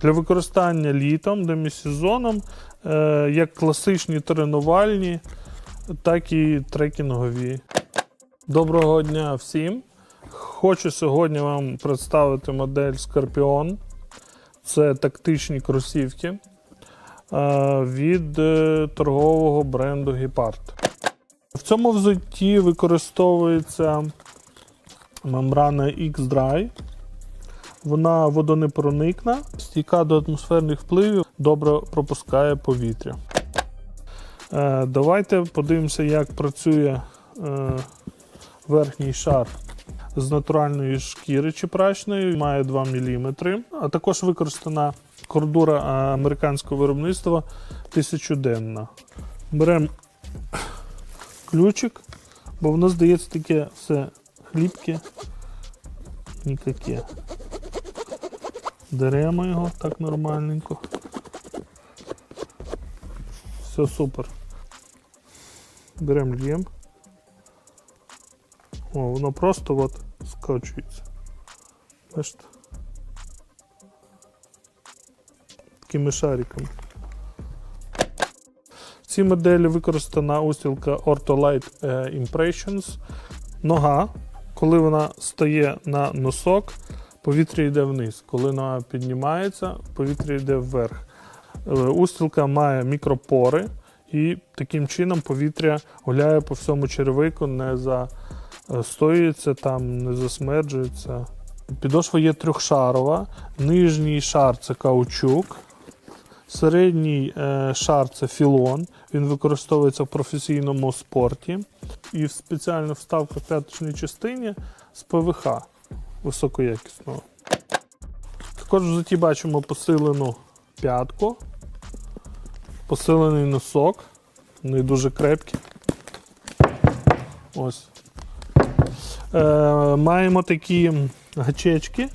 Для використання літом, демісезоном, е, як класичні тренувальні, так і трекінгові. Доброго дня всім! Хочу сьогодні вам представити модель Scorpion. Це тактичні кросівки е, від е, торгового бренду Gepard. В цьому взутті використовується мембрана X-Dry. Вона водонепроникна, стійка до атмосферних впливів, добре пропускає повітря. Е, давайте подивимося, як працює е, верхній шар з натуральної шкіри чепрачної, має 2 мм, а також використана кордура е, американського виробництва 1000-денна. Беремо ключик, бо воно здається таке все хлібке, ніяке. Беремо його так нормальненько. Все супер. Беремо л'єм. О, воно просто от скочується. Бачите? Такими шариками. В цій моделі використана устілка Ortholite е, Impressions. Нога, коли вона стає на носок, повітря йде вниз. Коли нога піднімається, повітря йде вверх. Е, Устілка має мікропори, і таким чином повітря гуляє по всьому черевику, не застоюється там, не засмерджується. Підошва є трьохшарова. Нижній шар це каучук. Середній е, шар це філон. Він використовується в професійному спорті. І в спеціальна вставка в п'яточній частині з ПВХ високоякісного. Також в взуті бачимо посилену п'ятку, посилений носок. Вони дуже крепкі. Ось. Е, маємо такі гачечки,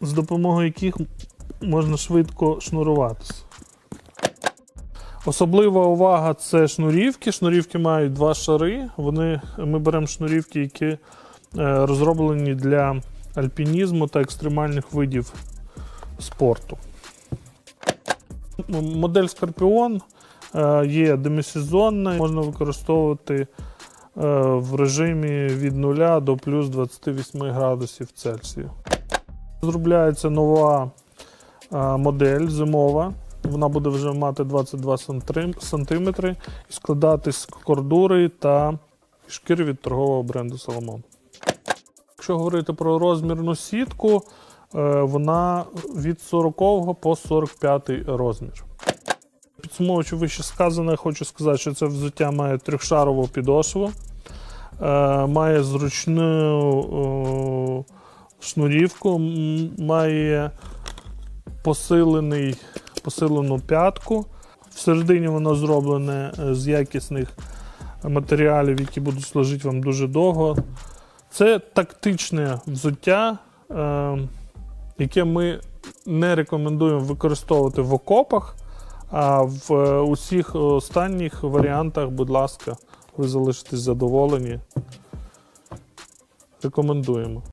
з допомогою яких можна швидко шнуруватися. Особлива увага це шнурівки. Шнурівки мають два шари. Вони, ми беремо шнурівки, які розроблені для альпінізму та екстремальних видів спорту. Модель Scorpion е, є демісезонна, можна використовувати е, в режимі від 0 до плюс 28 градусів Цельсію. Зробляється нова е, модель зимова. Вона буде вже мати 22 см і складатись з кордури та шкіри від торгового бренду Salomon. Якщо говорити про розмірну сітку, е, вона від 40 по 45 розмір. Підсумовуючи вище сказане, хочу сказати, що це взуття має трьохшарову підошву, е, має зручну е, шнурівку, має посилений, посилену п'ятку. Всередині воно зроблене з якісних матеріалів, які будуть служити вам дуже довго. Це тактичне взуття, е, яке ми не рекомендуємо використовувати в окопах, а в е, усіх останніх варіантах, будь ласка, ви залишитесь задоволені. Рекомендуємо.